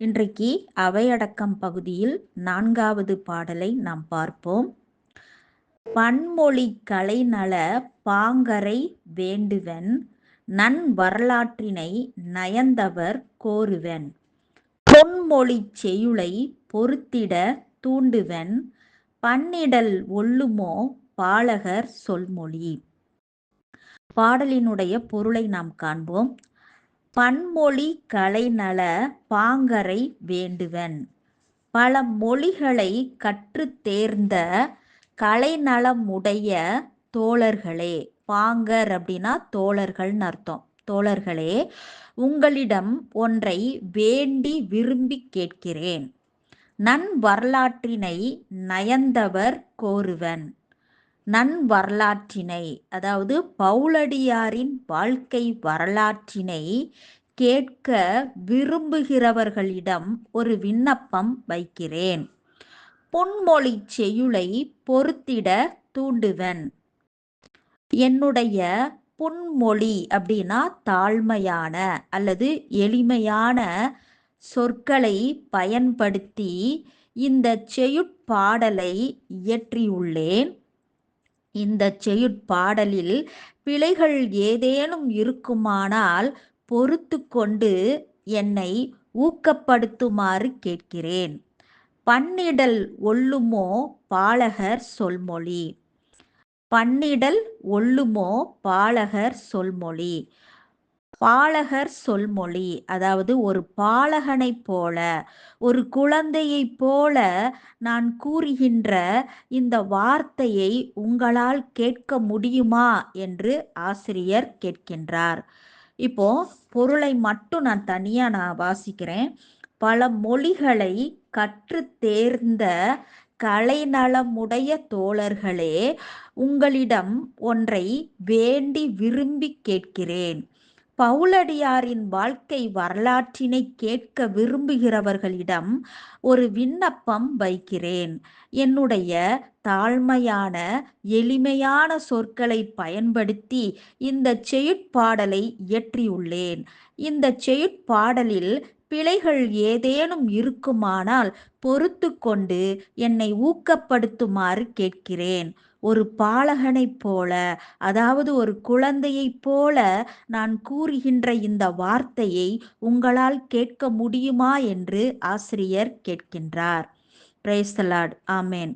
இன்றைக்கு அவையடக்கம் பகுதியில் நான்காவது பாடலை நாம் பார்ப்போம். பன்மொழி கலைநல பாங்கரை வேண்டுவன் நன் வரலாற்றினை நயந்தவர் கோருவன். பொன்மொழி செய்யுளை பொருத்திட தூண்டுவன் பன்னிடல் ஒல்லுமோ பாலகர் சொல்மொழி. பாடலினுடைய பொருளை நாம் காண்போம். பன்மொழி கலைநல பாங்கரை வேண்டுவன். பல மொழிகளை கற்று தேர்ந்த கலைநலமுடைய தோழர்களே பாங்கர் அப்படின்னா தோழர்கள்னு அர்த்தம். தோழர்களே உங்களிடம் ஒன்றை வேண்டி விரும்பி கேட்கிறேன். நன் வரலாற்றினை நயந்தவர் கோருவன். நன் வரலாற்றினை அதாவது பவுலடியாரின் வாழ்க்கை வரலாற்றினை கேட்க விரும்புகிறவர்களிடம் ஒரு விண்ணப்பம் வைக்கிறேன். பொன்மொழி செய்யுளை பொருத்திட தூண்டுவன். என்னுடைய புன்மொழி அப்படின்னா தாழ்மையான அல்லது எளிமையான சொற்களை பயன்படுத்தி இந்த செயுட்பாடலை இயற்றியுள்ளேன். இந்த செய்யுட்பாடலில் பிழைகள் ஏதேனும் இருக்குமானால் பொறுத்து கொண்டு என்னை ஊக்கப்படுத்துமாறு கேட்கிறேன். பன்னிடல் ஒல்லுமோ பாலகர் சொல்மொழி. பன்னிடல் ஒல்லுமோ பாலகர் சொல்மொழி. பாலகர் சொல்மொழி. அதாவது ஒரு பாலகனைப் போல ஒரு குழந்தையைப் போல நான் கூறுகின்ற இந்த வார்த்தையை உங்களால் கேட்க முடியுமா என்று ஆசிரியர் கேட்கின்றார். இப்போ பொருளை மட்டும் நான் தனியா நான் வாசிக்கிறேன். பல மொழிகளை கற்று தேர்ந்த கலைநலமுடைய தோழர்களே உங்களிடம் ஒன்றை வேண்டி விரும்பி கேட்கிறேன். பவுலடியாரின் வாழ்க்கை வரலாற்றினை கேட்க விரும்புகிறவர்களிடம் ஒரு விண்ணப்பம் வைக்கிறேன். என்னுடைய தாழ்மையான எளிமையான சொற்களை பயன்படுத்தி இந்த செய்யுட்பாடலை இயற்றியுள்ளேன். இந்த செய்யுட்பாடலில் பிழைகள் ஏதேனும் இருக்குமானால் பொறுத்து கொண்டு என்னை ஊக்கப்படுத்துமாறு கேட்கிறேன். ஒரு பாலகனைப் போல அதாவது ஒரு குழந்தையைப் போல நான் கூறுகின்ற இந்த வார்த்தையை உங்களால் கேட்க முடியுமா என்று ஆசிரியர் கேட்கின்றார். பிரேஸ்தலாட் ஆமேன்